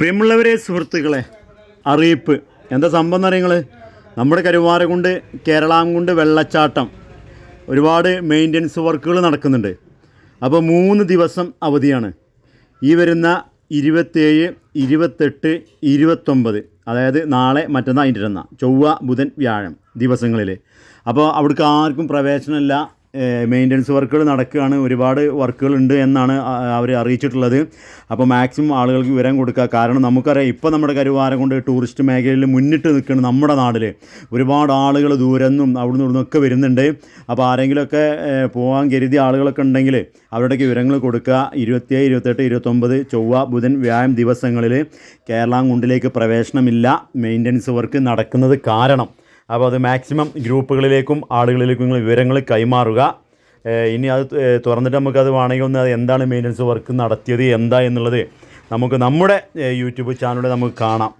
പ്രിയമുള്ളവരെ സുഹൃത്തുക്കളെ അറിയിപ്പ്. എന്താ സംഭവം എന്ന് നിങ്ങൾ നമ്മുടെ കേരളം കേരളാംകുണ്ട് വെള്ളച്ചാട്ടം. ഒരുപാട് മെയിന്റനൻസ് വർക്കുകൾ നടക്കുന്നുണ്ട്. അപ്പോൾ മൂന്ന് ദിവസം അവധിയാണ്. ഈ വരുന്ന ഇരുപത്തേഴ് ഇരുപത്തെട്ട് ഇരുപത്തൊമ്പത് അതായത് നാളെ മറ്റന്നാൾ അതിന്റെ ചൊവ്വ ബുധൻ വ്യാഴം ദിവസങ്ങളിൽ അപ്പോൾ അവിടേക്ക് ആർക്കും പ്രവേശനമില്ല. മെയിന്റനൻസ് വർക്കുകൾ നടക്കുകയാണ്. ഒരുപാട് വർക്കുകളുണ്ട് എന്നാണ് അവർ അറിയിച്ചിട്ടുള്ളത്. അപ്പോൾ മാക്സിമം ആളുകൾക്ക് വിവരം കൊടുക്കുക. കാരണം നമുക്കറിയാം ഇപ്പോൾ നമ്മുടെ കരുവാരം കൊണ്ട് ടൂറിസ്റ്റ് മേഖലയിൽ മുന്നിട്ട് നിൽക്കുന്നത് നമ്മുടെ നാട്ടിൽ ഒരുപാട് ആളുകൾ ദൂരെന്നും നിന്നും ഒക്കെ വരുന്നുണ്ട്. അപ്പോൾ ആരെങ്കിലുമൊക്കെ പോകാൻ കരുതിയ ആളുകളൊക്കെ ഉണ്ടെങ്കിൽ അവരുടെയൊക്കെ വിവരങ്ങൾ കൊടുക്കുക. ഇരുപത്തിയേഴ് ഇരുപത്തെട്ട് ഇരുപത്തൊമ്പത് ചൊവ്വ ബുധൻ വ്യാഴം ദിവസങ്ങളിൽ കേരളാങ്കുണ്ടിലേക്ക് പ്രവേശനമില്ല. മെയിന്റനൻസ് വർക്ക് നടക്കുന്നത് കാരണം. അപ്പോൾ അത് മാക്സിമം ഗ്രൂപ്പുകളിലേക്കും ആളുകളിലേക്കും നിങ്ങൾ വിവരങ്ങൾ കൈമാറുക. ഇനി അത് തുറന്നിട്ട് നമുക്കത് വേണമെങ്കിൽ ഒന്ന് അത് എന്താണ് മെയിന്റനൻസ് വർക്ക് നടത്തിയത് എന്താ എന്നുള്ളത് നമുക്ക് നമ്മുടെ യൂട്യൂബ് ചാനലിൽ നമുക്ക് കാണാം.